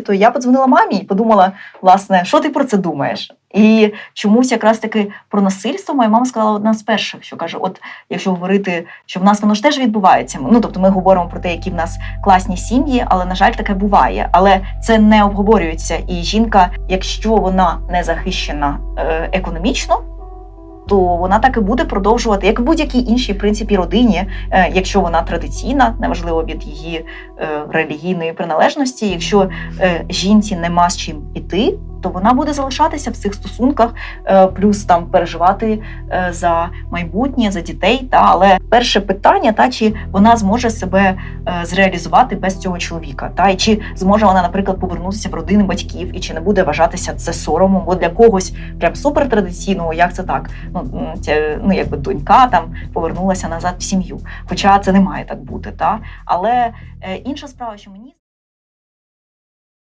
То я подзвонила мамі і подумала, власне, що ти про це думаєш? І чомусь якраз таки про насильство моя мама сказала одна з перших, що каже: от якщо говорити, що в нас воно ж теж відбувається. Ну тобто ми говоримо про те, які в нас класні сім'ї, але на жаль, таке буває. Але це не обговорюється. І жінка, якщо вона не захищена е, економічно. То вона так і буде продовжувати, як в будь-якій іншій принципі родині, е, якщо вона традиційна, неважливо від її е, релігійної приналежності. Якщо е, жінці нема з чим іти, то вона буде залишатися в цих стосунках, е, плюс там переживати е, за майбутнє, за дітей. Та але перше питання, та чи вона зможе себе е, зреалізувати без цього чоловіка, та і чи зможе вона, наприклад, повернутися в родини батьків, і чи не буде вважатися це соромом, бо для когось прям супертрадиційного, як це так? Ну це, ну якби донька там повернулася назад в сім'ю. Хоча це не має так бути, та але інша справа, що мені